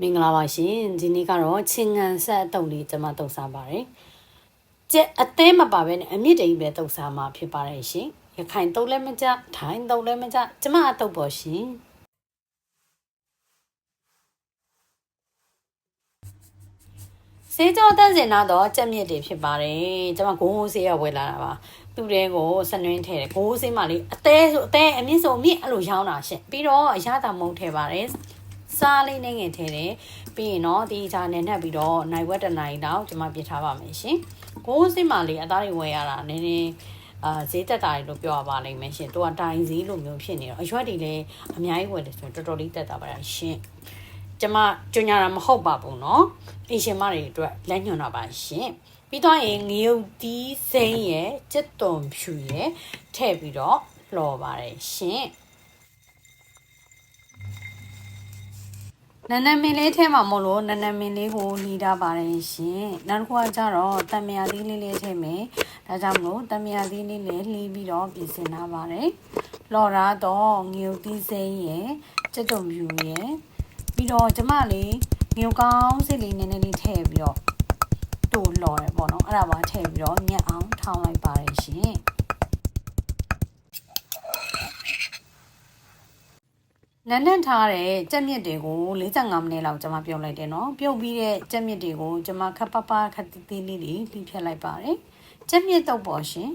မင်္ဂလာပါရှင်ဒီနေ့ကတော့ချင်းငံဆက်အတုံလေးကျွန်မတုံစားပါတယ်ကျက်အသေးမပါဘဲနဲ့အမြင့်တိမ်ပဲတုံစားမှာဖြစ်ပါတယ်ရှင်ရခိုင်တုံးလည်းမကြထိုင်းတုံးလည်းမကြကျွန်မအတုံပေါ်ရှင်စေးကြောတန်းစင်နာတော့ကြက်မြစ်တွေဖြစ်ပါတယ်ကျွန်မဂိုးဟိုးဆေးရဝယ်လာတာပါသူ့တဲကိုစနွင်းထဲတယ်ဂိုးဆေးမှလေးအသေးဆိုအသေးအမြင့်ဆိုအမြင့်အဲ့လိုရောင်းတာရှင်ပြီးတော့အရသာမုံထဲပါတယ် စားလေးနဲ့ငင်ထဲတယ်ပြီးရင်တော့တေးချာနဲ့နှက်ပြီးတော့နိုင်ဝက်တနိုင်တော့ကျွန်မပြထားပါမယ်ရှင်ကိုးစစ်မလေးအသားတွေဝယ်ရတာနည်းနည်းအာဈေးတက်တာတွေလို့ပြောရပါလိမ့်မယ်ရှင်။သူကတိုင်ဈေးလိုမျိုးဖြစ်နေတော့အရွက်တွေလည်းအများကြီးဝယ်တယ်ဆိုရင်တော်တော်လေးတက်တာပါလားရှင်။ကျမကြညာတာမဟုတ်ပါဘူးနော်။အင်ရှင်မတွေအတွက်လက်ညွန်တော့ပါရှင်။ပြီးတော့ရင်ငရုတ်တီးစိမ့်ရဲ့ကြက်သွန်ဖြူရဲ့ထည့်ပြီးတော့လှော်ပါတယ်ရှင်။ နနမင်းလေးထဲမှာမို့လို့နနမင်းလေးကိုလီတာပါတယ်ရှင်နောက်တစ်ခုကကျတော့တံမြာသီးလေးလေးထည့်မယ်ဒါကြောင့်မလို့တံမြာသီးလေးလေးလှီးပြီးတော့ပြင်ဆင်ထားပါတယ်လော်တာတော့ငရုတ်တီးစိမ့်ရဲ့စက်သွန်ဖြူရဲ့ပြီးတော့ကျမလေးငရုတ်ကောင်းစစ်လေးနည်းနည်းလေးထည့်ပြီးတော့တိုးလော်တယ်ပေါ့နော်အဲ့ဒါပါထည့်ပြီးတော့ညက်အောင်ထောင်းလိုက်ပါတယ်ရှင် နန်းနန်းထားတဲ့ကြက်မြစ်တွေကို45မိနစ်လောက်ကျွန်မပြုတ်လိုက်တယ်နော်ပြုတ်ပြီးတဲ့ကြက်မြစ်တွေကိုကျွန်မခပ်ပပခပ်သေးသေးလေးတွေလှိဖြတ်လိုက်ပါတယ်ကြက်မြစ်တော့ပေါ့ရှင်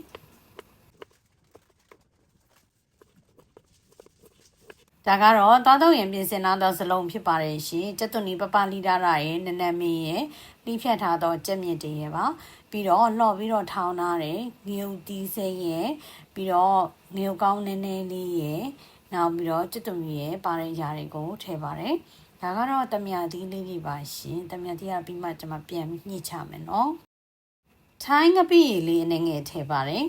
ဒါကတော့တောက်တော့ရင်ပြင်ဆင်လာသောစလုံးဖြစ်ပါတယ်ရှင်ကျက်သွန်နီပပလီတာရရဲ့နနမင်းရဲ့လှိဖြတ်ထားသောကြက်မြစ်တွေရဲ့ပါပြီးတော့လှော့ပြီးတော့ထောင်းထားတဲ့ငရုတ်တီးစိမ့်ရဲ့ပြီးတော့ငရုတ်ကောင်းနည်းနည်းလေးရဲ့ နောက်ပြီးတော့ကျက်သွန်ရဲ့ပါတဲ့ຢာတွေကိုထည့်ပါတယ်ဒါကတော့တမယာသီးလေးတွေပါရှင်တမယာသီးကပြီးမှကျွန်မပြန်ပြီးညှိချမယ်နော်ထိုင်းငပိရည်လေးအနေငယ်ထည့်ပါတယ်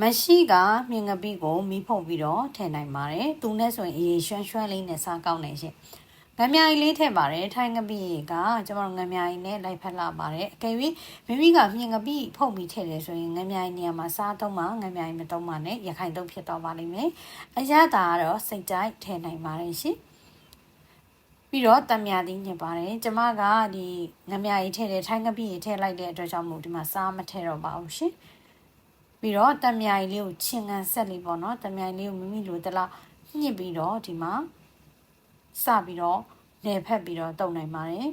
မရှိကမြင်ငပိကိုမီးဖုတ်ပြီးတော့ထည့်နိုင်ပါတယ်။သူနဲ့ဆိုရင်အေးရွှန်းရွှန်းလေးနဲ့စားကောင်းနေရှင်။ ငမြာကြီးလေးထည့်ပါတယ်။ထိုင်းငပိကကျွန်တော်ငမြာကြီးနဲ့လိုက်ဖက်လာပါတယ်။အကယ်၍မိမိကမြင်ငပိဖုတ်ပြီးထည့်တယ်ဆိုရင်ငမြာကြီးနေရာမှာစားတော့မှငမြာကြီးမတော့မှနဲ့ရခိုင်တော့ဖြစ်တော့ပါလိမ့်မယ်။အရသာကတော့စိတ်ကြိုက်ထည့်နိုင်ပါတယ်ရှင်။ပြီးတော့တံမြာသီးညစ်ပါတယ်ကျမကဒီငမြကြီးထည့်တယ်ထိုင်းငပိကြီးထည့်လိုက်တဲ့အတွက်ကြောင့်မို့ဒီမှာစားမထည့်တော့ပါဘူးရှင်ပြီးတော့တံမြာကြီးလေးကိုချင်းကန်ဆက်လေးပေါ့နော်တံမြာကြီးလေးကိုမိမိလိုတလားညှစ်ပြီးတော့ဒီမှာ စပြီးတော့နယ်ဖက်ပြီးတော့တုံနိုင်ပါတယ်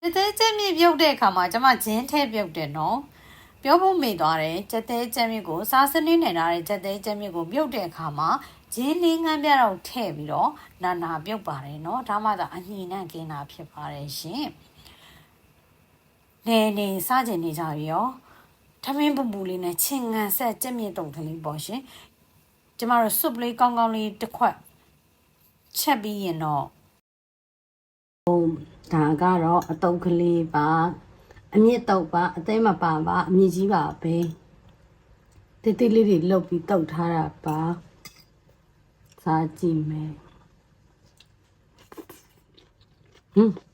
ကျသေးကျမြင့်ပြုတ်တဲ့အခါမှာကျမဂျင်းထဲပြုတ်တယ်နော်ပြောဖို့မေ့သွားတယ်ကျသေးကျမြင့်ကိုစားစနင်းနေတာတဲ့ကျသေးကျမြင့်ကိုပြုတ်တဲ့အခါမှာဂျင်းလေးငန်းပြတော့ထည့်ပြီးတော့နာနာပြုတ်ပါတယ်နော်ဒါမှသာအညီနဲ့กินတာဖြစ်ပါတယ်ရှင်နေနေစားကျင်နေကြပြီရော ထမင်းပူပူလေးနဲ့ချင်းငံဆက်ကြက်မြင့်တုံကလေးပေါ့ရှင်ကျမတို့ဆွပ်လေးကောင်းကောင်းလေးတစ်ခွက်ချက်ပြီးရင်တော့ဟိုဒါကတော့အတုပ်ကလေးပါအမြင့်တုပ်ပါအသေးမပါပါအမြင့်ကြီးပါပဲတိတိလေးတွေလုတ်ပြီးတုပ်ထားတာပါစားကြည့်မယ်ဟမ်ရှင်ငံဆက်ရရှင်ငန်း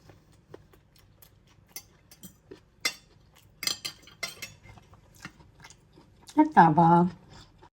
打包